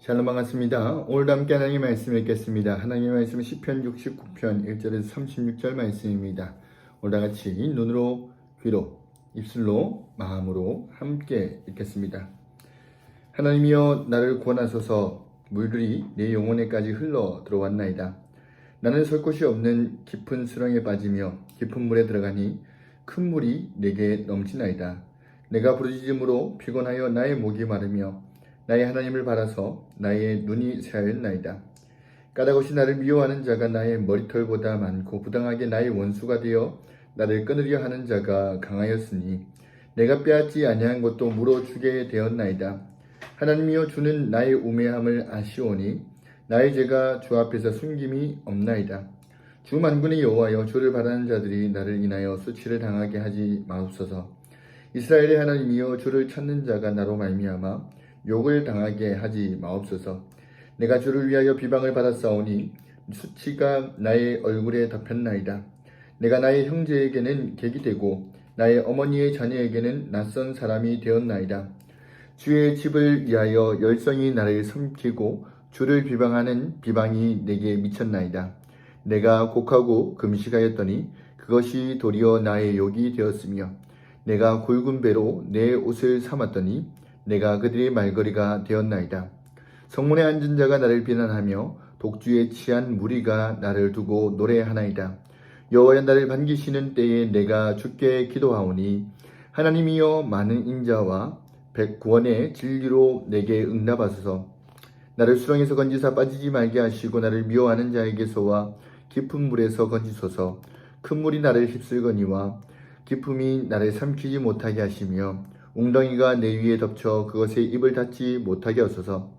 샬롬 반갑습니다. 오늘도 함께 하나님의 말씀 읽겠습니다. 하나님의 말씀은 시편 69편 1절에서 36절 말씀입니다. 오늘 다 같이 눈으로 귀로 입술로 마음으로 함께 읽겠습니다. 하나님이여 나를 구원하소서 물들이 내 영혼에까지 흘러 들어왔나이다. 나는 설 곳이 없는 깊은 수렁에 빠지며 깊은 물에 들어가니 큰 물이 내게 넘치나이다. 내가 부르짖음으로 피곤하여 나의 목이 마르며 나의 하나님을 바라서 나의 눈이 새하였나이다. 까닭없이 나를 미워하는 자가 나의 머리털보다 많고 부당하게 나의 원수가 되어 나를 끊으려 하는 자가 강하였으니 내가 빼앗지 아니한 것도 물어 주게 되었나이다. 하나님이여 주는 나의 우매함을 아시오니 나의 죄가 주 앞에서 숨김이 없나이다. 주 만군의 여호와여 주를 바라는 자들이 나를 인하여 수치를 당하게 하지 마옵소서. 이스라엘의 하나님이여 주를 찾는 자가 나로 말미암아 욕을 당하게 하지 마옵소서. 내가 주를 위하여 비방을 받았사오니 수치가 나의 얼굴에 덮였나이다. 내가 나의 형제에게는 객이 되고 나의 어머니의 자녀에게는 낯선 사람이 되었나이다. 주의 집을 위하여 열성이 나를 섬기고 주를 비방하는 비방이 내게 미쳤나이다. 내가 곡하고 금식하였더니 그것이 도리어 나의 욕이 되었으며 내가 굵은 배로 내 옷을 삼았더니 내가 그들의 말거리가 되었나이다. 성문에 앉은 자가 나를 비난하며 독주에 취한 무리가 나를 두고 노래하나이다. 여호와여 나를 반기시는 때에 내가 주께 기도하오니 하나님이여 많은 인자와 백구원의 진리로 내게 응답하소서. 나를 수렁에서 건지사 빠지지 말게 하시고 나를 미워하는 자에게서와 깊은 물에서 건지소서. 큰 물이 나를 휩쓸거니와 기품이 나를 삼키지 못하게 하시며 웅덩이가 내 위에 덮쳐 그것에 입을 닫지 못하게 하소서.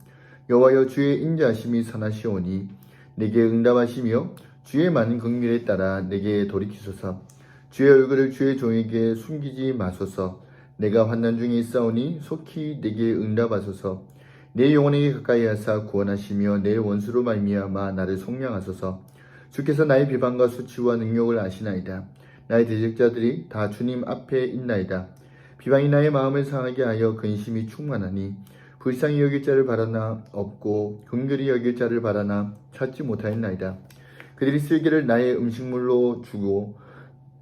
여호와여 주의 인자하심이 선하시오니 내게 응답하시며 주의 많은 긍휼에 따라 내게 돌이키소서. 주의 얼굴을 주의 종에게 숨기지 마소서. 내가 환난 중에 있사오니 속히 내게 응답하소서. 내 영혼에게 가까이 하사 구원하시며 내 원수로 말미암아 나를 속량하소서. 주께서 나의 비방과 수치와 능력을 아시나이다. 나의 대적자들이 다 주님 앞에 있나이다. 비방이 나의 마음을 상하게 하여 근심이 충만하니 불쌍히 여길 자를 바라나 없고 긍휼히 여길 자를 바라나 찾지 못하였나이다. 그들이 쓸개를 나의 음식물로 주고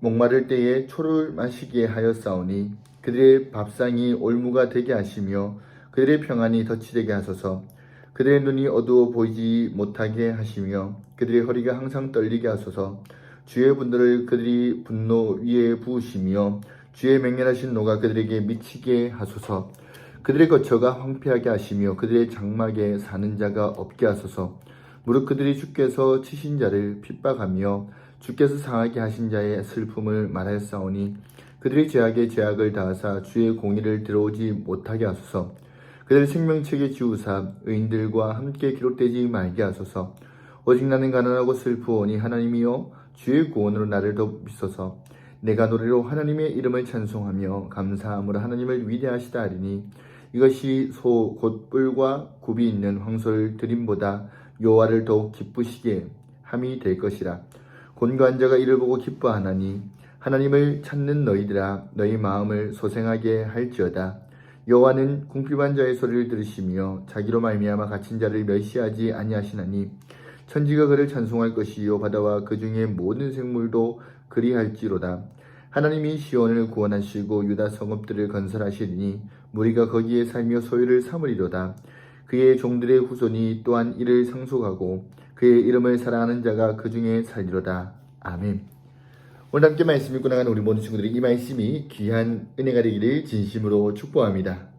목마를 때에 초를 마시게 하였사오니 그들의 밥상이 올무가 되게 하시며 그들의 평안이 덧치되게 하소서 그들의 눈이 어두워 보이지 못하게 하시며 그들의 허리가 항상 떨리게 하소서 주의 분들을 그들이 분노 위에 부으시며 주의 맹렬하신 노가 그들에게 미치게 하소서. 그들의 거처가 황폐하게 하시며 그들의 장막에 사는 자가 없게 하소서. 무릇 그들이 주께서 치신 자를 핍박하며 주께서 상하게 하신 자의 슬픔을 말하였사오니 그들의 죄악에 죄악을 다하사 주의 공의를 들어오지 못하게 하소서. 그들 생명책에 지우사 의인들과 함께 기록되지 말게 하소서. 오직 나는 가난하고 슬프오니 하나님이여 주의 구원으로 나를 덮비소서 내가 노래로 하나님의 이름을 찬송하며 감사함으로 하나님을 위대하시다 하리니 이것이 소 곧 뿔과 굽이 있는 황소를 드림보다 여호와를 더욱 기쁘시게 함이 될 것이라. 곤고한 자가 이를 보고 기뻐하나니 하나님을 찾는 너희들아 너희 마음을 소생하게 할지어다. 여호와는 궁핍한 자의 소리를 들으시며 자기로 말미암아 갇힌 자를 멸시하지 아니하시나니 천지가 그를 찬송할 것이요 바다와 그 중에 모든 생물도 그리할지로다. 하나님이 시온을 구원하시고 유다 성읍들을 건설하시리니 무리가 거기에 살며 소유를 삼으리로다. 그의 종들의 후손이 또한 이를 상속하고 그의 이름을 사랑하는 자가 그 중에 살리로다. 아멘. 오늘 함께 말씀 읽고 나가는 우리 모든 친구들이 이 말씀이 귀한 은혜가 되기를 진심으로 축복합니다